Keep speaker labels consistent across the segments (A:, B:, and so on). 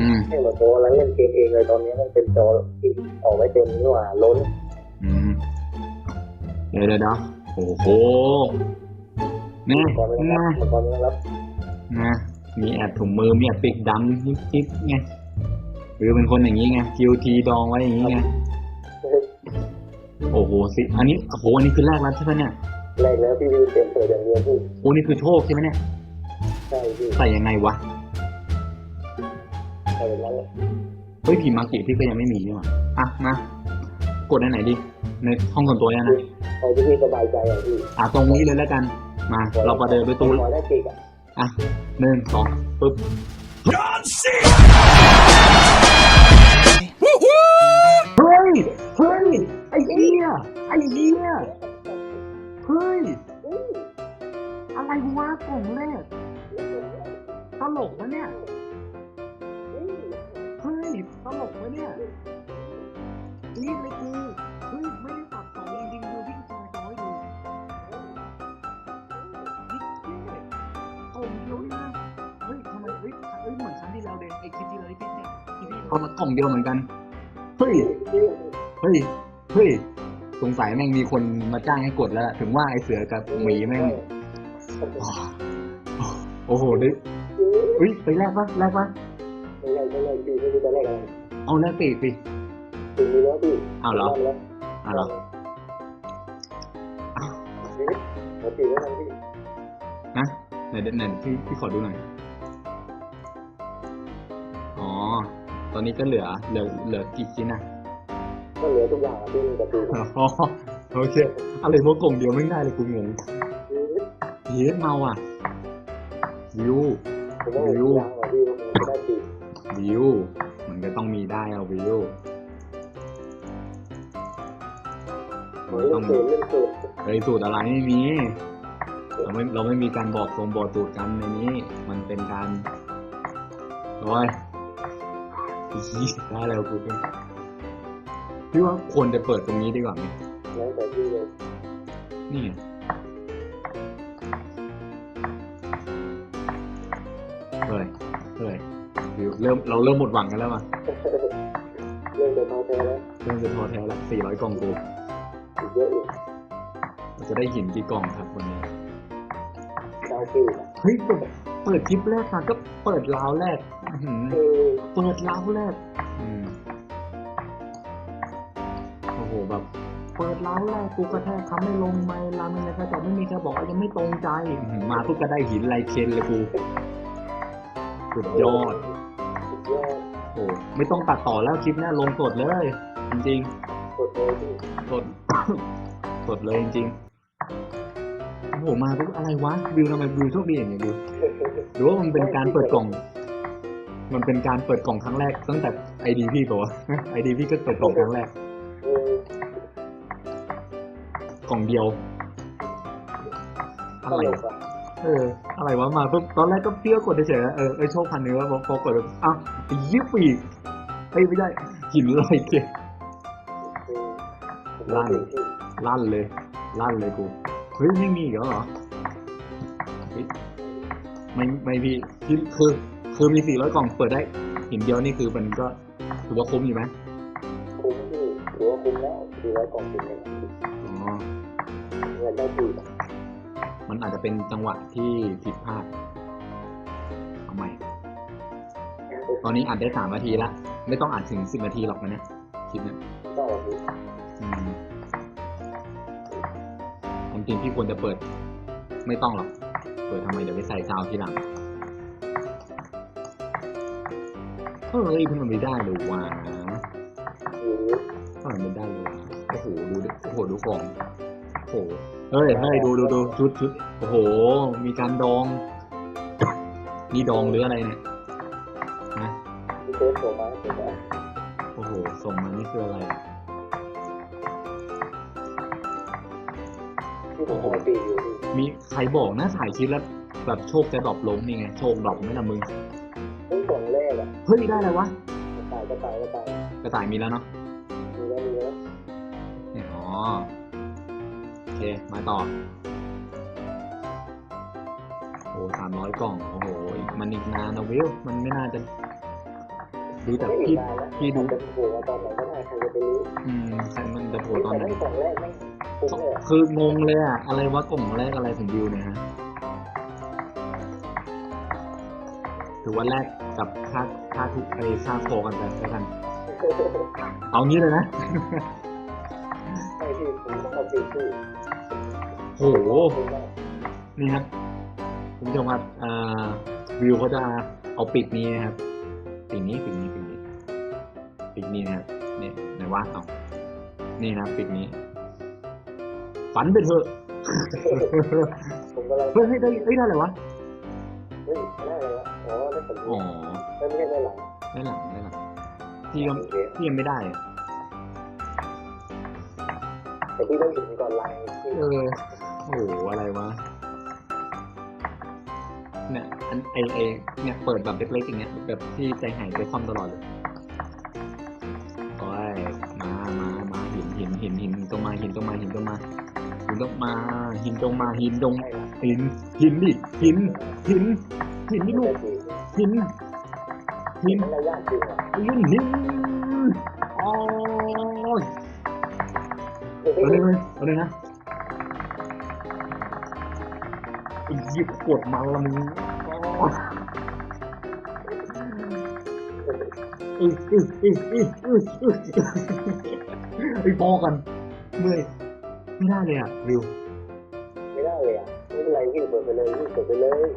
A: อืม
B: ให้มาโตแล้วเล่นเกมเองเลยตอนนี้มันเป็นจอที่ออกไม่เต็มนี่หว่าล้น
A: อืมเดี๋ยวเดี๋ยวเดี๋ยวโอ้โหนี่
B: ก่อนไม่ต้อง
A: นะ
B: รับก่อนไม่ต้องรับ
A: นะมีแอบถุงมือมีแอบปิกดำยิบยิบไงหรือเป็นคนอย่างนี้ไงคิวทีดองไว้อย่างนี้ไงโอ้โหสิอันนี้โอ้โหอันนี้คือแรกแล้วใช่ไหมเนี่ย
B: แรกแล้วพี่วีเต็มเปิดอย่างเดียวพี่
A: โอ้นี่คือโชคใช่ไหมเนี่ย
B: ใช่พี่
A: ใส่ยังไงวะ
B: ใช่แบบนั้นเลย
A: เฮ้ยผีมากิพี่ก็ยังไม่มีนี่หว่าอะมากดอันไหนดี ในห้องส่วนตัวยังนะ
B: เอาที่พี่สบายใจอะพี่
A: อะตรงนี้เลยแล้วกัน มา เราประเดินด้วยตู้
B: ขอได้ปีกอะ
A: อะหนึ่งสองปึ๊บเฮ้ยเฮ้ยไอ้เหี้ยไอ้เหี้ยเฮ้ยอะไรวะกล่องแรกตลกวะเนี่ย รีบเลยกูเฮ้ยไม่ได้ตัดต่อจริงดูวิ่งแชร์จอยดูยิ่กล่องเดียวนี่นะเฮ้ยทำไมเฮ้ยเฮ้ยเหมือนครั้งที่แล้วเลยไอคลิปที่เราได้พิเนี่ยที่พี่เอามากล่องเดียวเหมือนกัน เฮ้ย เฮ้ย เฮ้ย สงสัยแม่งมีคนมาจ้างให้กดแล้วล่ะถึงว่าไอเสือกับหมีแม่งโอ้โหดิเฮ้ยไปแลกปะแลกปะ
B: ไม่ใช่ไม่ใช่พี่ไม่รู้จะแรกอะไร
A: เอาแลกปีกสิ
B: ปีนี้แล้วพี่
A: เอาเหรอเอาเหรอ
B: เอาปีแล้วกันพี่
A: นะไหนเดี๋ยวไหนพี่พี่ขอดูหน่อยอ๋อตอนนี้ก็เหลือเหลือเหลือกี่ชิ้นนะ
B: ก็เหลือทุกอย่างอะพี่มีแต่ปีก
A: อ๋อโอเคอะไรพวกกล่องเดียวไม่ได้เลยกูงงเย้เมาอะวิ ว
B: ผมว่าทุกอย่างอะพี่ผมจะได้ปีก
A: วิวมันก็ต้องมีได้เอาวิว
B: เล่
A: มัน
B: น
A: ต้อง
B: เกมเล่นเกม
A: เฮ้ยสูตรอะไรไม่มีเราไม่เราไม่มีการบอกตรงบอกสูตรกันในนี้ มันเป็นการโอ้ยอีได้แล้วกูเป็นพี่ว่าควรจะเปิดตรงนี้ดีกว่าไหม
B: แล้วแต่พี่เลย
A: นี่ เริ่มเราเริ่มหมดหวังกันแล้วมา
B: เรื่องเดินทางแท้แล้ว
A: เริ่มจะท้อแท้แล้วสี่ร้อยกล่องกู
B: อีกเยอะอีก
A: เราจะได้หินกี่กล่องครับวันนี้
B: ดาวปีกอะ
A: เฮ้ยเปิดเปิดคลิปแรกมาก็เปิดราวแรกอื้อหือ
B: เออ
A: เปิดราวแรกอืมโอ้โหแบบ เปิดราวแรกกูกระแทกคำไม่ลงไม่ลาไม่อะไรก็แต่ไม่มีใครบอกว่ายังไม่ตรงใจอื้อหือมาปุ๊บก็ได้หินลายเคนเลยกูสุดยอด
B: สุดยอด
A: โอ้ไม่ต้องตัดต่อแล้วคลิปเนี้ยลงสดเลย จริง
B: กดเลยพี่
A: ๆสด สดเลยจริงๆโอ้โหมาปุ๊บอะไรวะบิวทำไมบิวโชคดีอย่างเงี้ยบิวหรือว่ามันเป็นการเปิดกล่อง มันเป็นการเปิดกล่องครั้งแรกตั้งแต่ไอดีพี่ตัวไอดีพี่ก็เปิดกล่องครั้งแรก
B: เออก
A: ล่องเดียว
B: ต
A: อะไร
B: ล
A: วะ
B: กอะ
A: เออ อะไรวะมาปุ๊บตอนแรกก็เปรี้ยวกดเฉยๆเออไอโชคพันเนื้อพอพอกดแบบอ้าวไอ้ยี่ปีกเอ้ยไม่ได้หินลอยเก
B: เออผมว่าปีกพี่
A: ลั่นเลย ลั่นเลยกูเฮ้ยไม่มีอีกแล้วเหรอเฮ้ยไม่ไม่พี่คือคือคือมีสี่ร้อยกล่องเปิดได้หินเดียวนี่คือมันก็ถือว่าคุ้มอยู่ไหม
B: คุ้มพี่ถือว่าคุ้มแล้วถือว่ากล่องปีกเนี่ย
A: อ๋อ
B: เงินได้ปีกอะ
A: มันอาจจะเป็นจังหวะที่ผิดพลาดเอาใหม่ ตอนนี้อัดได้สามนาทีละ ไม่ต้องอัดถึงสิบนาทีหรอกนะเนี่ยคลิปเนี่ย
B: ต้องเอาพี่
A: อืมจริงๆพี่ควรจะเปิด ไม่ต้องหรอก เปิดทำไมเดี๋ยวไปใส่ซาวด์ทีหลังเฮ้ยพี่มันไม่ได้เลยว่ะ
B: หรือ
A: ทำไมมันได้เลยวะโอ้โห ดูดิโอ้โห ดูของ โอ้โหเฮ้ยเฮ้ยดูดูดูชุดชุดโอ้โห มีการดอง นี่ดองหรืออะไรเนี่ยนะ
B: ที่เทสส่งมาให้ผมนะ
A: โอ้โห ส่งมานี่คืออะไรอะ
B: ที่ผมได้ปีกอยู่พี่
A: มีใครบอกนะถ่ายคลิปแล้วแบบโชคจะดรอปลงนี่ไง โชคดรอปไหม่ละมึง
B: เพิ่งกล่องแรกอะ
A: เฮ้ย ได้อะไรวะ
B: กระต่ายกระต่ายกระต่าย
A: กระต่ายมีแล้วเนาะ
B: มีแล้วมีแล้ว
A: เนี่ยอ๋อโอ เค มาต่อ โอ้สามร้อยกล่อง โอ้โห มันอีกนานนะวิว มันไม่น่าจะ ดูแต่
B: ไม่อี
A: พี่
B: กนานนะ
A: พี่ดู
B: จะโผล่มาตอนไหนก็ได้ใครจะไปรู้
A: อืมใครมันจะโผล่
B: เฮ้ย
A: ตอน
B: แต่
A: ไหน
B: ไม่กล่องแรกไม่คุ้มเลยอะ
A: คืองงเลยอะอะไรวะกล่องแรกอะไรของบิวเนี่ยฮะถือว่าแรกกับค่าค่าทุกไอ้ค่าโคกันไปแล้วกัน เอางี้เลยนะ
B: ใช่พี่ผมต้องเอาปีพี่
A: โห นี่ครับคุณผู้ชมครับอ่าวิวเขาจะเอาปีกนี้นะครับปีกนี้ปีกนี้ปีกนี้ปีกนี้นะครับนี่ไหนว่าเอานี่นะปีกนี้ ฝันไปเถอะ
B: ผมกำลัง
A: เฮ้ยเฮ้ยได้เฮ้ยได้อะไรวะ
B: เฮ้ยได้เลยวะอ๋อได้ผล
A: อ๋อ
B: ได้ไม่ได้ได้หลัง
A: ได้หลังได้หลังพี่ยัง
B: โอเค
A: พี่ยังไม่ได้อะ
B: แต่พี่ต้องถึงก่อนไลน์พี่
A: เออโอ้โหอะไรวะ เนี่ย อันไอไอเนี่ยเปิดแบบเล็กๆอย่างเงี้ยแบบที่ใจหายใจคว่ำตลอดเลยโอ้ยมามามาหินหินหินหินตรงมาหินตรงมาหินตรงมาหินตรงมาหินตรงมาหินตรง
B: ใช่ละ
A: หินหินดิหินหินหินนี่ลูกหินหิน
B: มันระยะจริงอะ
A: หินหิน
B: เอา
A: เลยเลยเอาเลยนะไอ้เหี้ยิบปวดมันละมึงอ๋อเออเออเออเออเออเออไอ้พอกันเมื่อยไม่ได้เลยอะริว
B: ไม่ได้เลยอะไม่เป็นไรพี่เปิดไปเลยพี่เปิดไปเลย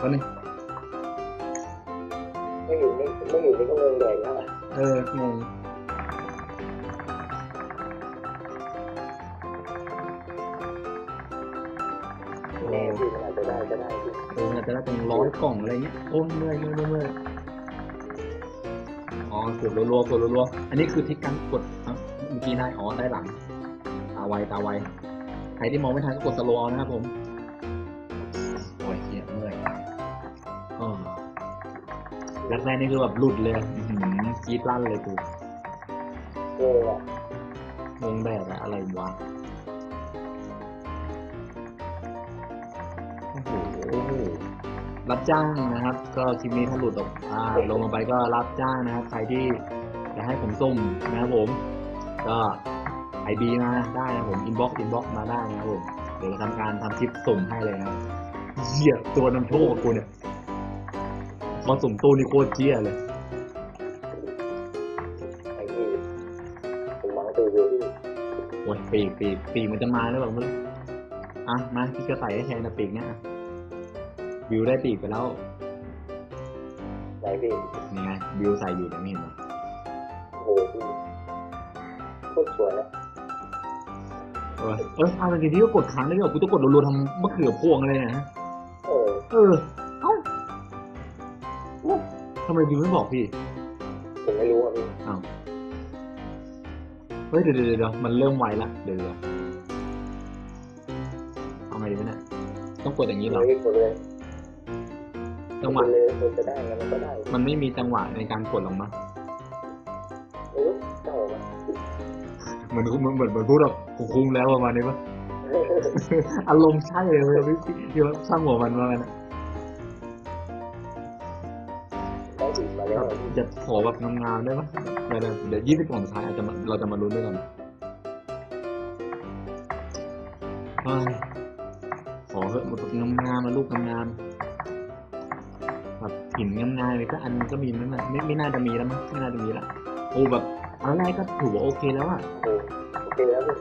A: วันนี้
B: ไม่อยู่ไม่ไม่อยู่ในก็เงินแดงแล้วอะ
A: เอองง
B: อ
A: ออาจจะได้เป็นร้อยกล่องอะไรเงี้ยโอ้ยเมื่อยเมื่อยเมื่อยอ๋อกดรัวๆกดรัวๆอันนี้คือทิศการกดอะเมื่อกี้ได้อ๋อได้หลังตาไวตาไวใครที่มองไม่ทันก็กดสโลว์นะครับผมโอ้ยเหี้ยเมื่อยอ๋อแรกๆนี่คือแบบหลุดเลยหือกรีดลั่นเลยกู
B: เออว่ะ
A: งงแบบอะอะไรวะ รับจ้างนะครับ ก็คลิปนี้ถ้าหลุดออกอ่าลงลงไปก็รับจ้างนะครับ ใครที่จะให้ผมส่งนะครับผม ก็ไอบีมาได้นะครับผมอินบ็อกซ์อินบ็อกซ์มาได้นะครับผมเดี๋ยวจะทำการทำคลิปส่งให้เลยนะเหี้ยตัวนำโชคกับกูเนี่ยมาส่งตู้นี่โคตรเจี๊ยเลย
B: ไอ้พี่ผมวาตัวอยู่พี่
A: โอ้ยปีกปีกปีกมันจะมาหรือเปล่าไม่รู้อะมาพี่จะใส่ให้แทนนะปีกเนี้ย บิวได้ปีกไปแล้ว
B: ไหนพี่
A: นี่ไงบิวใส่อยู่เดี๋ยวไม่เห็นเหรอ
B: โอ้โหพี่โคตรสวยนะ
A: เออเออเอาจริงๆที่ก็กดค้างได้ด้วยเหรอกูต้องกดรัวๆทำมะเขือพวงอะไรเนี่ยฮะ
B: เออ
A: เออเอ้าโอ้ทำไมบิวไม่บอกพี่
B: ผมไม่รู้อะพี่
A: อ้าวเฮ้ยเดี๋ยวเดี๋ยวเดี๋ยวมันเริ่มไวละเดี๋ยวเดี๋ยวเอาไงดีวะเนี่ยต้องกดอย่างนี้เหรอ
B: เลยกดเลย
A: จังห
B: ก
A: วะ
B: ดเลยมันจะได้ไงมันก็ได้
A: มันไม่มีจังหวะในการกดหรอกมั้ง
B: ไม่รู้เจ้ามัน
A: เหมือนเหมือนเหมือนเหมือนพูดแบบกูคุ้มแล้วประมาณนี้ปะอารมณ์ใช่เลยเว้ยพี่เดี๋ยวช่างหัวมันมากันอะ
B: ได้ถึงมาแล้วอะพี่
A: จะขอแบบงามๆได้ปะเดี๋ยวเดี๋ยวเดี๋ยวยี่สิบกล่องสุดท้ายอาจจะมาเราจะมาลุ้นด้วยกันเฮ้ยขอเถอะแบบงามๆมาลูกงามๆแบบ หินงามๆเลยก็อันก็มีมั้งนะไม่ไม่น่าจะมีแล้วมั้งไม่น่าจะมีละโอ้แบบอันแรกก็ถือว่าโอเคแล้วอะ
B: โอ้โอเคแล้วพี่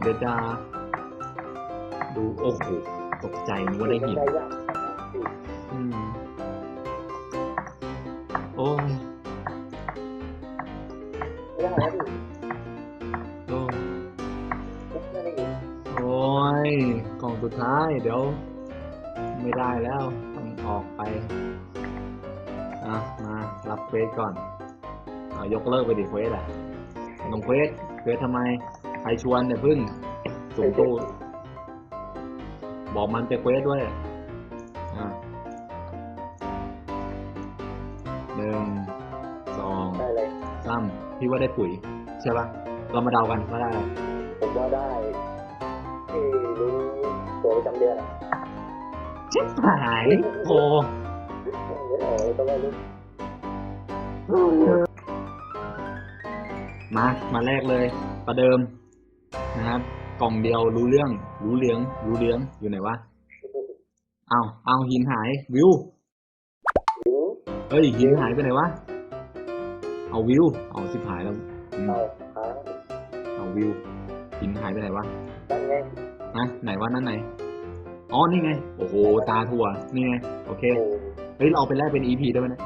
A: เดี๋ยวจะดูโอ้โหตกใจนึกว่าได้หิน
B: ได้ยากพี่
A: อืมโอ้ย
B: ไม่ได้แล้วพี่
A: โอ้ย
B: ไม่ได้ยิน
A: โอ้ยกล่องสุดท้ายเดี๋ยว ไม่ได้แล้วต้องออกไปอะมารับเควสก่อนเอายกเลิกไปดิเควสอะลงเควสเควสทำไมใครชวนเนี่ยพึ่งสุ่มตู้บอกมันไปเควสด้วยอะหนึ่งสอง
B: ได้เลย
A: สามพี่ว่าได้ปุ๋ยใช่ปะเรามาเดากันว่าได้
B: ผมว่าได้ที่รู้ตัวประจำเดือน
A: ชิบหายโอ้
B: ก็ไม่รู้
A: มา มาแรกเลย ประเดิม นะครับ กล่องเดียวรู้เรื่อง รู้เลี้ยงรู้เลี้ยงอยู่ไหนวะ เอาเอาหินหาย วิว
B: หิน
A: เอ้ย หินหายไปไหนวะ เอาวิว เอาสิบหายแล้วอืม
B: เอาค้าง
A: เอาวิว หินหายไปไหนวะ
B: นั่นไง
A: นะไหนวะนั่นไหน อ๋อนี่ไง โอ้โห ตาถั่วนี่ไง โอเค
B: โอ้
A: เฮ้ย เราเอาไปแลกเป็น EP ได้ไหมเนะ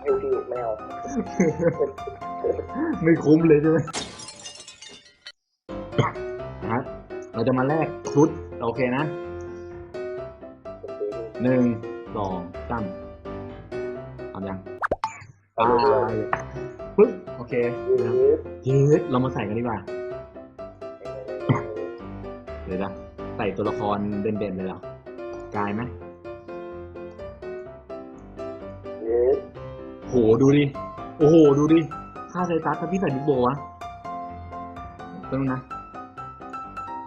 B: ให้พี่ไม่เอา
A: ไม่คุ้มเลยใช่ไหมนะครับเราจะมาแลกครุฑโอเคนะ
B: โอเค
A: หนึ่งสองสามเอายังไปปึ๊บโอเค
B: ยืด
A: นะครับ
B: ยืด
A: เฮ้ยเรามาใส่กันดีกว่า เดี๋ยวนะ ใส่ตัวละครเด่นๆเลยเหรอกายไหม
B: ยืด
A: โหดูดิ โอ้โห ดูดิ ค่าไซตัสถ้าพี่ใส่บิ๊กโบวะต้นงนะ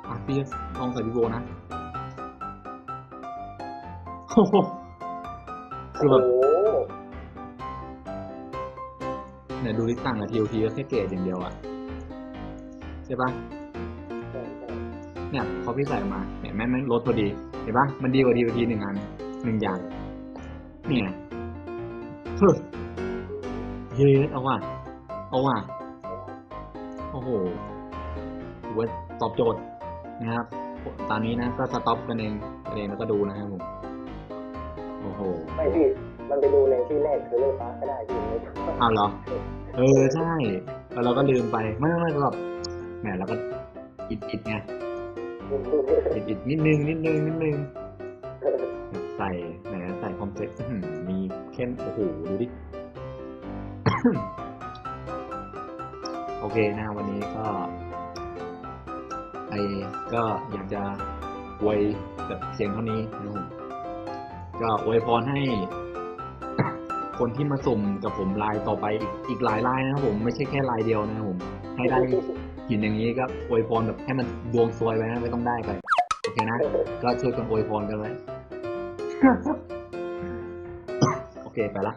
A: อะพี่ลองใส่บิ๊กโบนะโอ้โหคือแบบ
B: โอ้
A: เนี่ยดูดิต่างกับทีโอทีก็แค่เกรดอย่างเดียวอะใช่ปะ
B: ใช่ใช่
A: เนี่ยพอพี่ใส่ออกมาเนี่ยแม่งแม่งลดพอดี เห็นปะมันดีกว่าทีโอทีหนึ่งอันหนึ่งอย่างเนี่ยเฮ้ยเฮ้ยเอาว่ะเอาว่ะโอ้โหถือว่าตอบโจทย์นะครับตอนนี้นะก็สต็อปกันเองกันเองแล้วก็ดูนะครับผมโอ้โห
B: ไม่พี่มันไปดูในที่แรกคือเลือกฟ้าก็ได้พี่ไม่ต้อง
A: เอาเหรอ เออใช่แล้วเราก็ลืมไปไม่ไม่ไม่แบบแหมเราก็อิดอิดไง อิดอิดนิดนึงนิดนึงนิดนึงใส่แหมใส่คอมเพล็กซ์มีเข้มโอ้โหดูดิ โอเคนะวันนี้ก็ ไอก็อยากจะอวยแบบเสียงเท่านี้นะผมก็อวยพรให้ คนที่มาสุ่มกับผมลายต่อไปอีกอีกหลายลายนะครับผมไม่ใช่แค่ลายเดียวนะครับผม ให้ได้ หินอย่างนี้ก็อวยพรแบบให้มันดวงซวยไปนะไม่ต้องได้ไปโอเคนะก็ช่วยกันอวยพรกันไว้โอเคไปละ